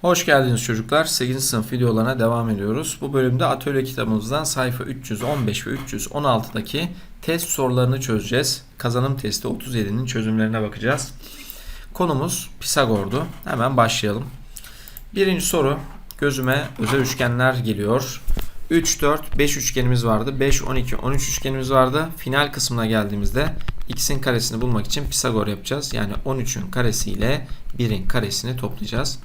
Hoş geldiniz çocuklar. 8. sınıf videolarına devam ediyoruz. Bu bölümde atölye kitabımızdan sayfa 315 ve 316'daki test sorularını çözeceğiz. Kazanım testi 37'nin çözümlerine bakacağız. Konumuz Pisagor'du. Hemen başlayalım. Birinci soru gözüme özel üçgenler geliyor. 3, 4, 5 üçgenimiz vardı. 5, 12, 13 üçgenimiz vardı. Final kısmına geldiğimizde x'in karesini bulmak için Pisagor yapacağız. Yani 13'ün karesi ile 1'in karesini toplayacağız.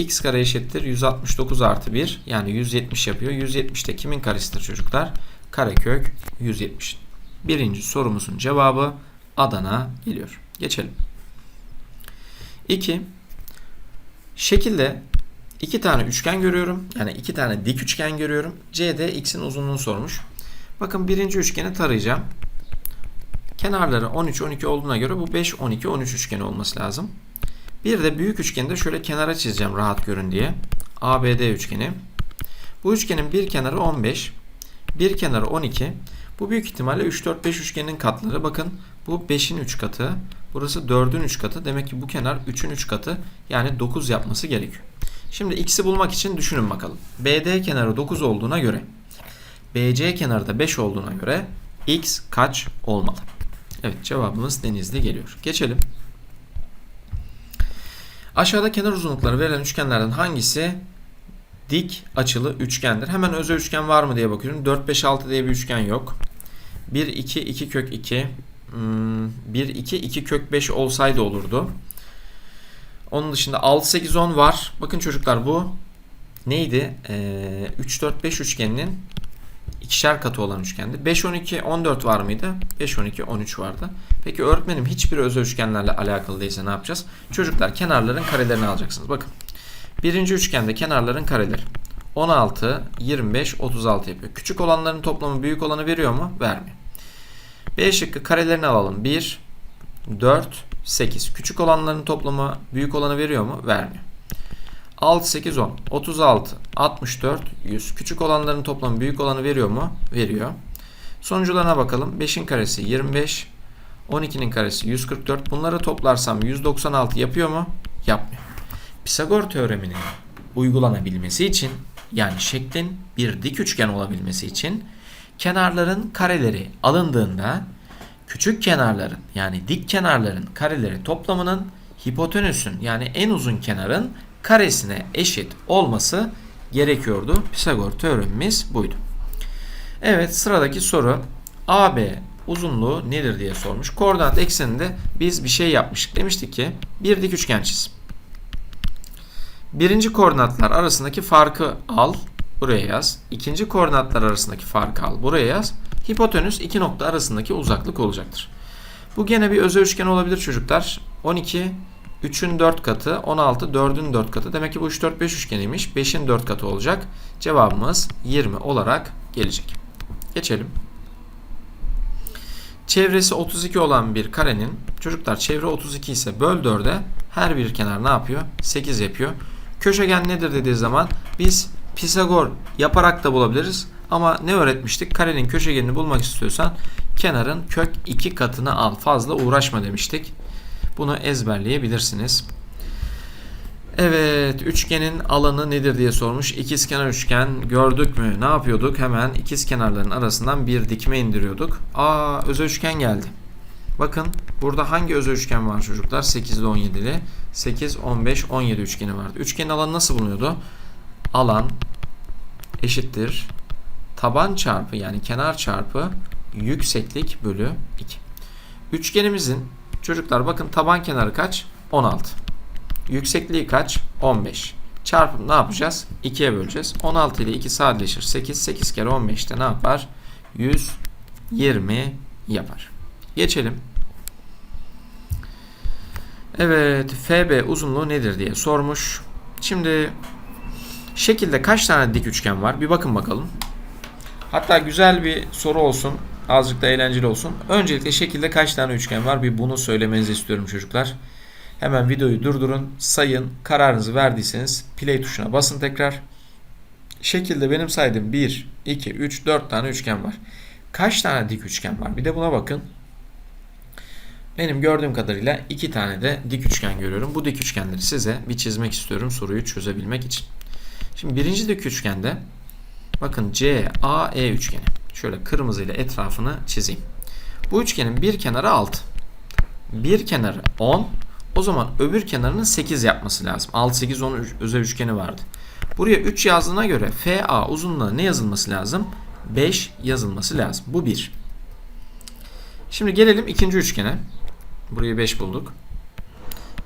X kare eşittir 169 artı 1 yani 170 yapıyor. 170 de kimin karesidir çocuklar? Karekök 170. Birinci sorumuzun cevabı Adana geliyor. Geçelim. 2. Şekilde iki tane üçgen görüyorum. Yani iki tane dik üçgen görüyorum. CD x'in uzunluğunu sormuş. Bakın birinci üçgeni tarayacağım. Kenarları 13 12 olduğuna göre bu 5 12 13 üçgeni olması lazım. Bir de büyük üçgeni de şöyle kenara çizeceğim rahat görün diye. ABD üçgeni. Bu üçgenin bir kenarı 15, bir kenarı 12. Bu büyük ihtimalle 3 4 5 üçgenin katları. Bakın bu 5'in 3 katı. Burası 4'ün 3 katı. Demek ki bu kenar 3'ün 3 katı. Yani 9 yapması gerekiyor. Şimdi x'i bulmak için düşünün bakalım. BD kenarı 9 olduğuna göre BC kenarı da 5 olduğuna göre x kaç olmalı? Evet cevabımız denizli geliyor. Geçelim. Aşağıda kenar uzunlukları verilen üçgenlerden hangisi dik açılı üçgendir? Hemen özel üçgen var mı diye bakıyorum. 4 5 6 diye bir üçgen yok. 1 2 2 kök 2 1 2 2 kök 5 olsaydı olurdu. Onun dışında 6 8 10 var. Bakın çocuklar bu neydi? Ee, 3 4 5 üçgeninin ikişer katı olan üçgendi. 5 12 14 var mıydı? 5 12 13 vardı. Peki öğretmenim hiçbir özel üçgenlerle alakalı değilse ne yapacağız? Çocuklar kenarların karelerini alacaksınız. Bakın. Birinci üçgende kenarların kareleri 16, 25, 36 yapıyor. Küçük olanların toplamı büyük olanı veriyor mu? Vermiyor. B şıkkı karelerini alalım. 1, 4, 8. Küçük olanların toplamı büyük olanı veriyor mu? Vermiyor. 6, 8, 10. 36, 64, 100. Küçük olanların toplamı büyük olanı veriyor mu? Veriyor. Sonucularına bakalım. 5'in karesi 25, 12'nin karesi 144. Bunları toplarsam 196 yapıyor mu? Yapmıyor. Pisagor teoreminin uygulanabilmesi için yani şeklin bir dik üçgen olabilmesi için kenarların kareleri alındığında küçük kenarların yani dik kenarların kareleri toplamının hipotenüsün yani en uzun kenarın karesine eşit olması gerekiyordu. Pisagor teoremimiz buydu. Evet sıradaki soru AB uzunluğu nedir diye sormuş. Koordinat ekseninde biz bir şey yapmıştık. Demiştik ki bir dik üçgen çiz. Birinci koordinatlar arasındaki farkı al. Buraya yaz. İkinci koordinatlar arasındaki farkı al. Buraya yaz. Hipotenüs iki nokta arasındaki uzaklık olacaktır. Bu gene bir özel üçgen olabilir çocuklar. 12 3'ün 4 katı, 16 4'ün 4 katı. Demek ki bu 3 4 5 üçgeniymiş. 5'in 4 katı olacak. Cevabımız 20 olarak gelecek. Geçelim. Çevresi 32 olan bir karenin çocuklar çevre 32 ise böl 4'e her bir kenar ne yapıyor? 8 yapıyor. Köşegen nedir dediği zaman biz Pisagor yaparak da bulabiliriz. Ama ne öğretmiştik? Karenin köşegenini bulmak istiyorsan kenarın kök 2 katını al. Fazla uğraşma demiştik. Bunu ezberleyebilirsiniz. Evet, üçgenin alanı nedir diye sormuş. İkizkenar üçgen gördük mü? Ne yapıyorduk? Hemen ikiz kenarların arasından bir dikme indiriyorduk. Aa, özel üçgen geldi. Bakın burada hangi özel üçgen var çocuklar? 8'li 17'li. 8, 15, 17 üçgeni vardı. Üçgenin alanı nasıl bulunuyordu? Alan eşittir taban çarpı yani kenar çarpı yükseklik bölü 2. Üçgenimizin çocuklar bakın taban kenarı kaç? 16. Yüksekliği kaç? 15. Çarpım ne yapacağız? 2'ye böleceğiz. 16 ile 2 sadeleşir. 8. 8 kere 15'te ne yapar? 120 yapar. Geçelim. Evet. FB uzunluğu nedir diye sormuş. Şimdi şekilde kaç tane dik üçgen var? Bir bakın bakalım. Hatta güzel bir soru olsun. Azıcık da eğlenceli olsun. Öncelikle şekilde kaç tane üçgen var? Bir bunu söylemenizi istiyorum çocuklar. Hemen videoyu durdurun, sayın, kararınızı verdiyseniz play tuşuna basın tekrar. Şekilde benim saydığım 1, 2, 3, 4 tane üçgen var. Kaç tane dik üçgen var? Bir de buna bakın. Benim gördüğüm kadarıyla iki tane de dik üçgen görüyorum. Bu dik üçgenleri size bir çizmek istiyorum soruyu çözebilmek için. Şimdi birinci dik üçgende bakın CAE üçgeni. Şöyle kırmızı ile etrafını çizeyim. Bu üçgenin bir kenarı 6. Bir kenarı 10. O zaman öbür kenarının 8 yapması lazım. 6, 8, 10 üç- özel üçgeni vardı. Buraya 3 yazdığına göre FA uzunluğuna ne yazılması lazım? 5 yazılması lazım. Bu 1. Şimdi gelelim ikinci üçgene. Burayı 5 bulduk.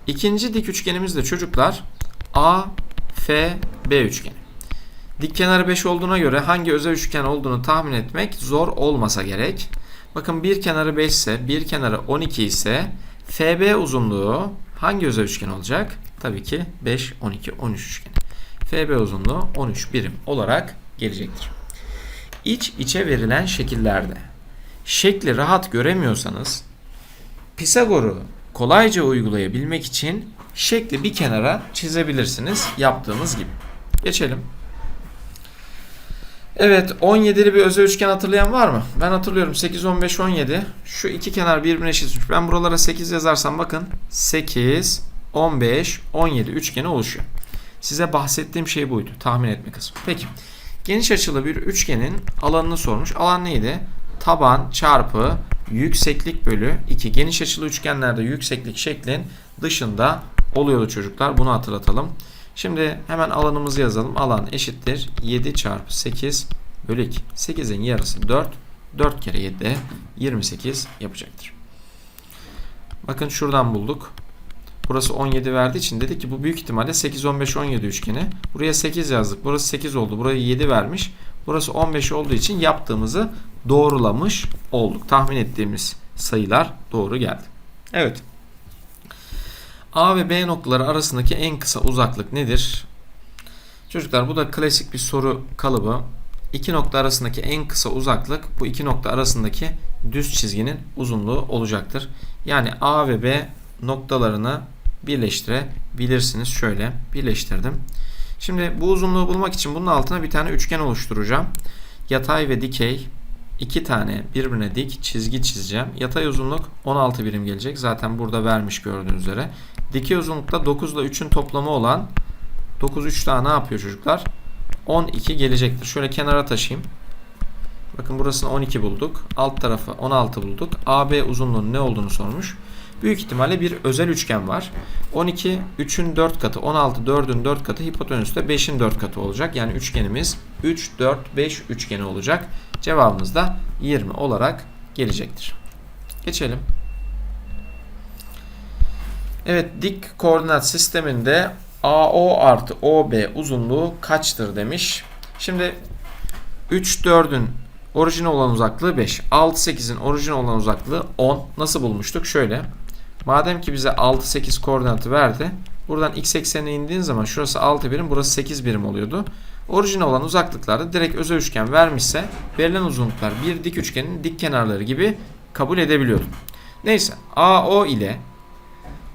İkinci dik üçgenimiz de çocuklar A, F, B üçgeni. Dik kenarı 5 olduğuna göre hangi özel üçgen olduğunu tahmin etmek zor olmasa gerek. Bakın bir kenarı 5 ise, bir kenarı 12 ise FB uzunluğu hangi özel üçgen olacak? Tabii ki 5, 12, 13 üçgeni. FB uzunluğu 13 birim olarak gelecektir. İç içe verilen şekillerde şekli rahat göremiyorsanız Pisagor'u kolayca uygulayabilmek için şekli bir kenara çizebilirsiniz yaptığımız gibi. Geçelim. Evet 17'li bir özel üçgen hatırlayan var mı? Ben hatırlıyorum 8, 15, 17. Şu iki kenar birbirine eşitmiş. Ben buralara 8 yazarsam bakın 8, 15, 17 üçgeni oluşuyor. Size bahsettiğim şey buydu. Tahmin etme kısmı. Peki. Geniş açılı bir üçgenin alanını sormuş. Alan neydi? Taban çarpı yükseklik bölü 2. Geniş açılı üçgenlerde yükseklik şeklin dışında oluyordu çocuklar. Bunu hatırlatalım. Şimdi hemen alanımızı yazalım. Alan eşittir 7 çarpı 8 bölü 2. 8'in yarısı 4. 4 kere 7 de 28 yapacaktır. Bakın şuradan bulduk. Burası 17 verdiği için dedik ki bu büyük ihtimalle 8, 15, 17 üçgeni. Buraya 8 yazdık. Burası 8 oldu. Burayı 7 vermiş. Burası 15 olduğu için yaptığımızı doğrulamış olduk. Tahmin ettiğimiz sayılar doğru geldi. Evet. A ve B noktaları arasındaki en kısa uzaklık nedir? Çocuklar bu da klasik bir soru kalıbı. İki nokta arasındaki en kısa uzaklık bu iki nokta arasındaki düz çizginin uzunluğu olacaktır. Yani A ve B noktalarını birleştirebilirsiniz. Şöyle birleştirdim. Şimdi bu uzunluğu bulmak için bunun altına bir tane üçgen oluşturacağım. Yatay ve dikey iki tane birbirine dik çizgi çizeceğim. Yatay uzunluk 16 birim gelecek. Zaten burada vermiş gördüğünüz üzere. Dikey uzunlukta 9 ile 3'ün toplamı olan 9 3 daha ne yapıyor çocuklar? 12 gelecektir. Şöyle kenara taşıyayım. Bakın burasını 12 bulduk. Alt tarafı 16 bulduk. AB uzunluğunun ne olduğunu sormuş. Büyük ihtimalle bir özel üçgen var. 12 3'ün 4 katı, 16 4'ün 4 katı, hipotenüs de 5'in 4 katı olacak. Yani üçgenimiz 3 4 5 üçgeni olacak. Cevabımız da 20 olarak gelecektir. Geçelim. Evet dik koordinat sisteminde AO artı OB uzunluğu kaçtır demiş. Şimdi 3 4'ün orijine olan uzaklığı 5. 6 8'in orijine olan uzaklığı 10. Nasıl bulmuştuk? Şöyle. Madem ki bize 6 8 koordinatı verdi. Buradan x eksenine indiğin zaman şurası 6 birim, burası 8 birim oluyordu. Orijine olan uzaklıklarda direkt özel üçgen vermişse verilen uzunluklar bir dik üçgenin dik kenarları gibi kabul edebiliyordum. Neyse AO ile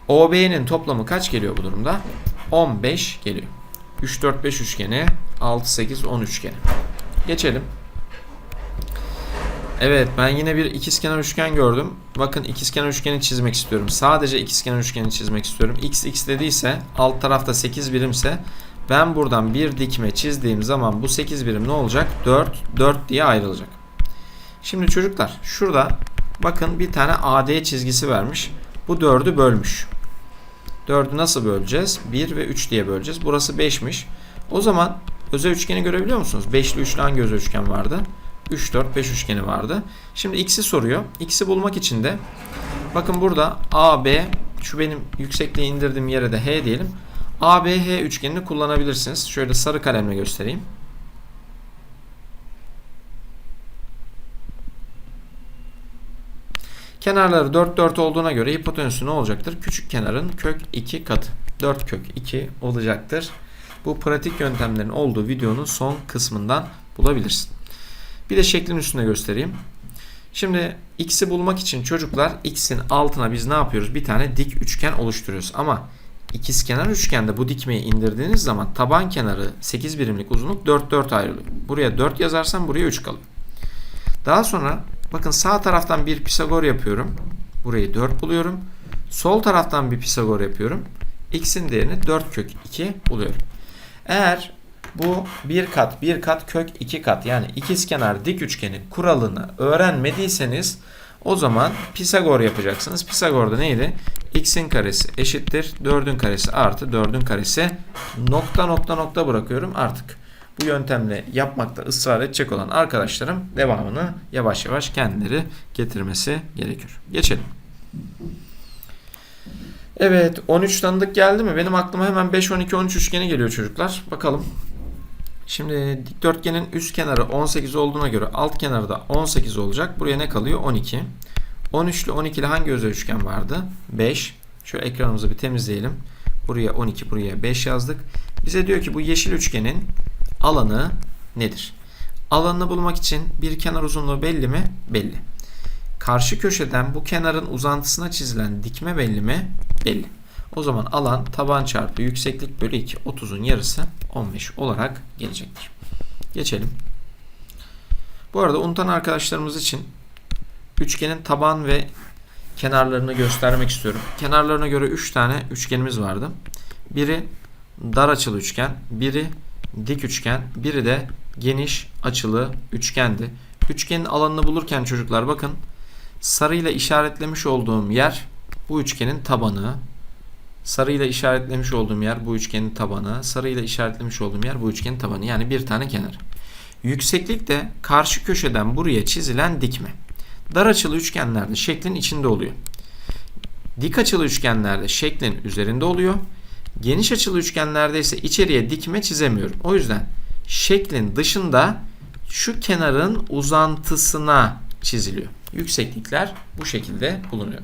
OB'nin toplamı kaç geliyor bu durumda? 15 geliyor. 3 4 5 üçgeni, 6 8 10 üçgeni. Geçelim. Evet ben yine bir ikizkenar üçgen gördüm. Bakın ikizkenar üçgeni çizmek istiyorum. Sadece ikizkenar üçgeni çizmek istiyorum. X x dediyse alt tarafta 8 birimse ben buradan bir dikme çizdiğim zaman bu 8 birim ne olacak? 4 4 diye ayrılacak. Şimdi çocuklar şurada bakın bir tane AD çizgisi vermiş. Bu 4'ü bölmüş. 4'ü nasıl böleceğiz? 1 ve 3 diye böleceğiz. Burası 5'miş. O zaman özel üçgeni görebiliyor musunuz? 5'li 3'lü hangi özel üçgen vardı? 3, 4, 5 üçgeni vardı. Şimdi x'i soruyor. X'i bulmak için de bakın burada AB şu benim yüksekliği indirdiğim yere de H diyelim. ABH üçgenini kullanabilirsiniz. Şöyle sarı kalemle göstereyim. Kenarları 4 4 olduğuna göre hipotenüsü ne olacaktır? Küçük kenarın kök 2 katı. 4 kök 2 olacaktır. Bu pratik yöntemlerin olduğu videonun son kısmından bulabilirsin. Bir de şeklin üstüne göstereyim. Şimdi x'i bulmak için çocuklar x'in altına biz ne yapıyoruz? Bir tane dik üçgen oluşturuyoruz. Ama ikizkenar üçgende bu dikmeyi indirdiğiniz zaman taban kenarı 8 birimlik uzunluk 4 4 ayrılıyor. Buraya 4 yazarsam buraya 3 kalıyor. Daha sonra bakın sağ taraftan bir Pisagor yapıyorum. Burayı 4 buluyorum. Sol taraftan bir Pisagor yapıyorum. X'in değerini 4 kök 2 buluyorum. Eğer bu bir kat bir kat kök iki kat yani ikizkenar dik üçgeni kuralını öğrenmediyseniz o zaman Pisagor yapacaksınız. Pisagor'da neydi? X'in karesi eşittir 4'ün karesi artı 4'ün karesi nokta nokta nokta bırakıyorum artık. Bu yöntemle yapmakta ısrar edecek olan arkadaşlarım devamını yavaş yavaş kendileri getirmesi gerekiyor. Geçelim. Evet 13 tanıdık geldi mi? Benim aklıma hemen 5, 12, 13 üçgeni geliyor çocuklar. Bakalım. Şimdi dikdörtgenin üst kenarı 18 olduğuna göre alt kenarı da 18 olacak. Buraya ne kalıyor? 12. 13 ile 12 ile hangi özel üçgen vardı? 5. Şu ekranımızı bir temizleyelim. Buraya 12, buraya 5 yazdık. Bize diyor ki bu yeşil üçgenin alanı nedir? Alanını bulmak için bir kenar uzunluğu belli mi? Belli. Karşı köşeden bu kenarın uzantısına çizilen dikme belli mi? Belli. O zaman alan taban çarpı yükseklik bölü 2. 30'un yarısı 15 olarak gelecektir. Geçelim. Bu arada unutan arkadaşlarımız için üçgenin taban ve kenarlarını göstermek istiyorum. Kenarlarına göre 3 tane üçgenimiz vardı. Biri dar açılı üçgen, biri dik üçgen, biri de geniş açılı üçgendi. Üçgenin alanını bulurken çocuklar bakın sarıyla işaretlemiş olduğum yer bu üçgenin tabanı. Sarıyla işaretlemiş olduğum yer bu üçgenin tabanı. Sarıyla işaretlemiş olduğum yer bu üçgenin tabanı. Yani bir tane kenar. Yükseklik de karşı köşeden buraya çizilen dikme. Dar açılı üçgenlerde şeklin içinde oluyor. Dik açılı üçgenlerde şeklin üzerinde oluyor. Geniş açılı üçgenlerde ise içeriye dikme çizemiyorum. O yüzden şeklin dışında şu kenarın uzantısına çiziliyor. Yükseklikler bu şekilde bulunuyor.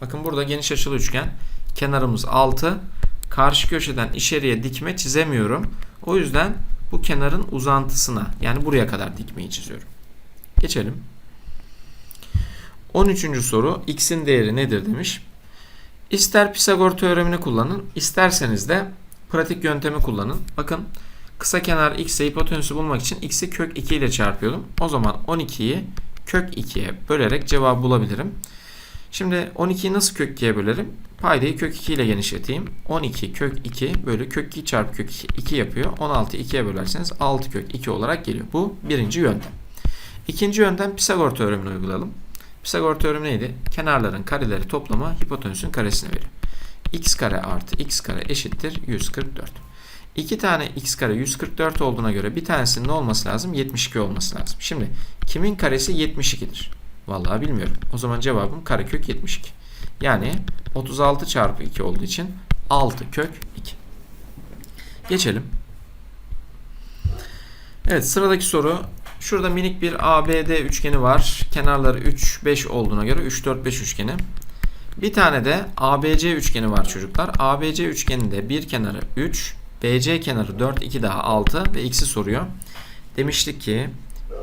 Bakın burada geniş açılı üçgen. Kenarımız 6. Karşı köşeden içeriye dikme çizemiyorum. O yüzden bu kenarın uzantısına yani buraya kadar dikmeyi çiziyorum. Geçelim. 13. soru x'in değeri nedir demiş. İster Pisagor teoremini kullanın, isterseniz de pratik yöntemi kullanın. Bakın kısa kenar x'e hipotenüsü bulmak için x'i kök 2 ile çarpıyordum. O zaman 12'yi kök 2'ye bölerek cevabı bulabilirim. Şimdi 12'yi nasıl kök 2'ye bölerim? Paydayı kök 2 ile genişleteyim. 12 kök 2 bölü kök 2 çarpı kök 2, 2 yapıyor. 16 2'ye bölerseniz 6 kök 2 olarak geliyor. Bu birinci yöntem. İkinci yöntem Pisagor teoremini uygulayalım. Pisagor teoremi neydi? Kenarların kareleri toplamı hipotenüsün karesine veriyor. x kare artı x kare eşittir 144. İki tane x kare 144 olduğuna göre bir tanesinin ne olması lazım? 72 olması lazım. Şimdi kimin karesi 72'dir? Vallahi bilmiyorum. O zaman cevabım karekök 72. Yani 36 çarpı 2 olduğu için 6 kök 2. Geçelim. Evet sıradaki soru. Şurada minik bir ABD üçgeni var. Kenarları 3, 5 olduğuna göre 3, 4, 5 üçgeni. Bir tane de ABC üçgeni var çocuklar. ABC üçgeninde bir kenarı 3, BC kenarı 4, 2 daha 6 ve x'i soruyor. Demiştik ki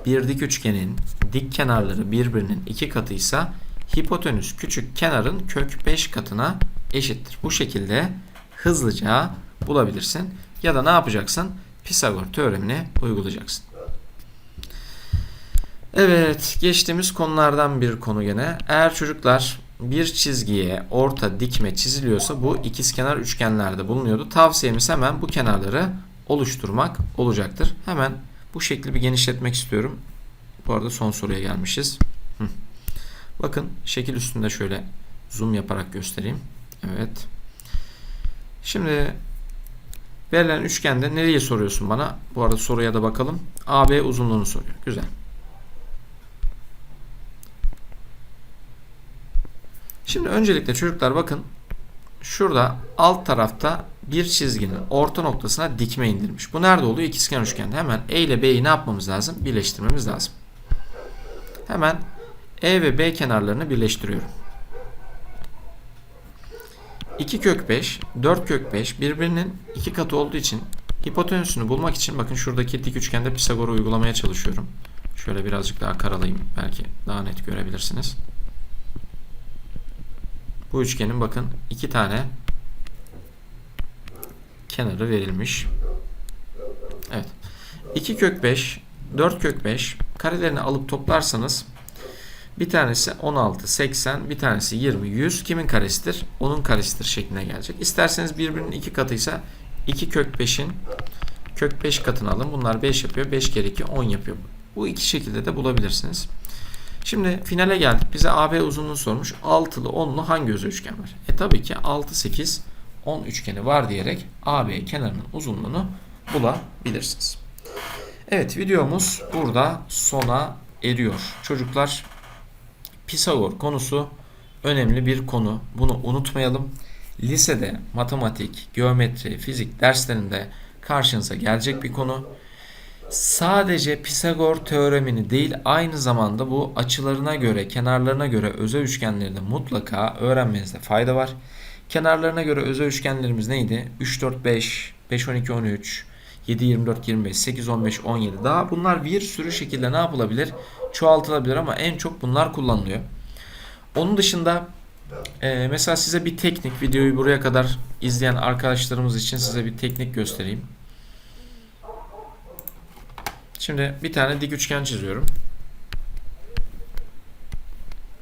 bir dik üçgenin dik kenarları birbirinin iki katıysa hipotenüs küçük kenarın kök 5 katına eşittir. Bu şekilde hızlıca bulabilirsin. Ya da ne yapacaksın? Pisagor teoremini uygulayacaksın. Evet, geçtiğimiz konulardan bir konu gene. Eğer çocuklar bir çizgiye orta dikme çiziliyorsa bu ikizkenar üçgenlerde bulunuyordu. Tavsiyemiz hemen bu kenarları oluşturmak olacaktır. Hemen bu şekli bir genişletmek istiyorum. Bu arada son soruya gelmişiz. Hı. Bakın şekil üstünde şöyle zoom yaparak göstereyim. Evet. Şimdi verilen üçgende nereyi soruyorsun bana? Bu arada soruya da bakalım. AB uzunluğunu soruyor. Güzel. Şimdi öncelikle çocuklar bakın şurada alt tarafta bir çizginin orta noktasına dikme indirmiş. Bu nerede oluyor? İkizkenar üçgende. Hemen E ile B'yi ne yapmamız lazım? Birleştirmemiz lazım. Hemen E ve B kenarlarını birleştiriyorum. 2 kök 5, 4 kök 5 birbirinin iki katı olduğu için hipotenüsünü bulmak için bakın şuradaki dik üçgende Pisagor'u uygulamaya çalışıyorum. Şöyle birazcık daha karalayayım. Belki daha net görebilirsiniz. Bu üçgenin bakın iki tane kenarı verilmiş. Evet. 2 kök 5, 4 kök 5 karelerini alıp toplarsanız Bir tanesi 16, 80, bir tanesi 20, 100. Kimin karesidir? Onun karesidir şekline gelecek. İsterseniz birbirinin iki katıysa 2 kök 5'in kök 5 katını alın. Bunlar 5 yapıyor. 5 kere 2 10 yapıyor. Bu iki şekilde de bulabilirsiniz. Şimdi finale geldik. Bize AB uzunluğunu sormuş. Altılı, onlu hangi özel üçgen var? E tabii ki 6, 8, 10 üçgeni var diyerek AB kenarının uzunluğunu bulabilirsiniz. Evet videomuz burada sona eriyor. Çocuklar Pisagor konusu önemli bir konu. Bunu unutmayalım. Lisede matematik, geometri, fizik derslerinde karşınıza gelecek bir konu. Sadece Pisagor teoremini değil aynı zamanda bu açılarına göre, kenarlarına göre özel üçgenleri de mutlaka öğrenmenizde fayda var. Kenarlarına göre özel üçgenlerimiz neydi? 3, 4, 5, 5, 12, 13, 7, 24, 25, 8, 15, 17. Daha bunlar bir sürü şekilde ne yapılabilir? Çoğaltılabilir ama en çok bunlar kullanılıyor. Onun dışında e, mesela size bir teknik videoyu buraya kadar izleyen arkadaşlarımız için size bir teknik göstereyim. Şimdi bir tane dik üçgen çiziyorum.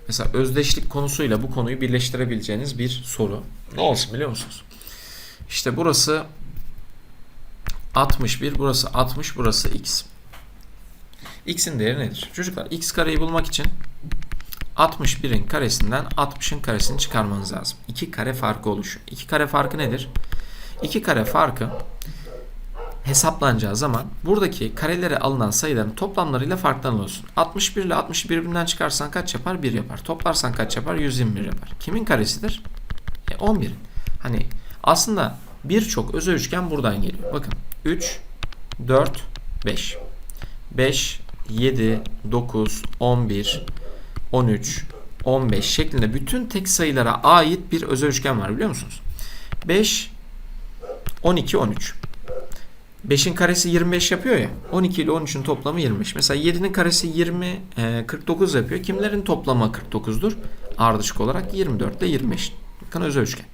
Mesela özdeşlik konusuyla bu konuyu birleştirebileceğiniz bir soru. Ne olsun biliyor musunuz? İşte burası 61, burası 60, burası x. x'in değeri nedir? Çocuklar x kareyi bulmak için 61'in karesinden 60'ın karesini çıkarmanız lazım. 2 kare farkı oluşuyor. 2 kare farkı nedir? 2 kare farkı hesaplanacağı zaman buradaki karelere alınan sayıların toplamlarıyla farklanıyorsun. 61 ile 60'ı birbirinden çıkarsan kaç yapar? 1 yapar. Toplarsan kaç yapar? 121 yapar. Kimin karesidir? E 11'in. Hani aslında birçok özel üçgen buradan geliyor. Bakın 3, 4, 5. 5, 7, 9, 11, 13, 15 şeklinde bütün tek sayılara ait bir özel üçgen var biliyor musunuz? 5, 12, 13. 5'in karesi 25 yapıyor ya. 12 ile 13'ün toplamı 25. Mesela 7'nin karesi 20, e, 49 yapıyor. Kimlerin toplamı 49'dur? Ardışık olarak 24 ile 25. Bakın özel üçgen.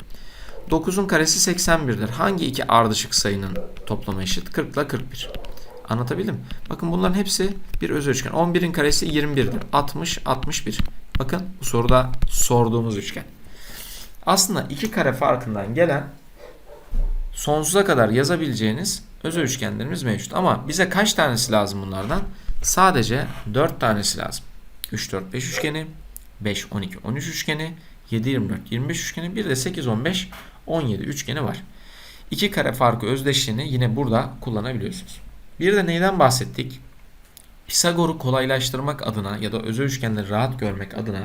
9'un karesi 81'dir. Hangi iki ardışık sayının toplamı eşit? 40 ile 41. Anlatabildim. Bakın bunların hepsi bir özel üçgen. 11'in karesi 21'dir. 60, 61. Bakın bu soruda sorduğumuz üçgen. Aslında iki kare farkından gelen sonsuza kadar yazabileceğiniz özel üçgenlerimiz mevcut. Ama bize kaç tanesi lazım bunlardan? Sadece 4 tanesi lazım. 3, 4, 5 üçgeni, 5, 12, 13 üçgeni, 7, 24, 25 üçgeni, bir de 8, 15, 17 üçgeni var. İki kare farkı özdeşliğini yine burada kullanabiliyorsunuz. Bir de neyden bahsettik? Pisagor'u kolaylaştırmak adına ya da özel üçgenleri rahat görmek adına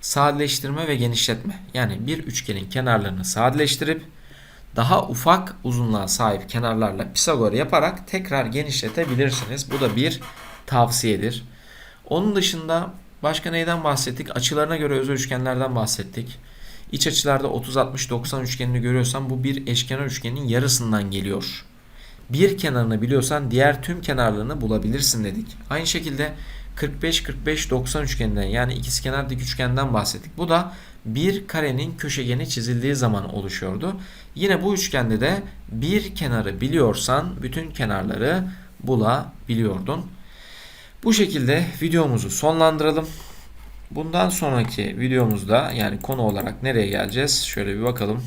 sadeleştirme ve genişletme. Yani bir üçgenin kenarlarını sadeleştirip daha ufak uzunluğa sahip kenarlarla Pisagor yaparak tekrar genişletebilirsiniz. Bu da bir tavsiyedir. Onun dışında başka neyden bahsettik? Açılarına göre özel üçgenlerden bahsettik. İç açılarda 30 60 90 üçgenini görüyorsan bu bir eşkenar üçgenin yarısından geliyor. Bir kenarını biliyorsan diğer tüm kenarlarını bulabilirsin dedik. Aynı şekilde 45 45 90 üçgeninden yani ikizkenar dik üçgenden bahsettik. Bu da bir karenin köşegeni çizildiği zaman oluşuyordu. Yine bu üçgende de bir kenarı biliyorsan bütün kenarları bulabiliyordun. Bu şekilde videomuzu sonlandıralım. Bundan sonraki videomuzda yani konu olarak nereye geleceğiz? Şöyle bir bakalım.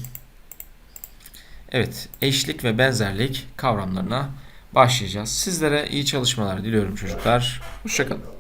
Evet, eşlik ve benzerlik kavramlarına başlayacağız. Sizlere iyi çalışmalar diliyorum çocuklar. Hoşçakalın.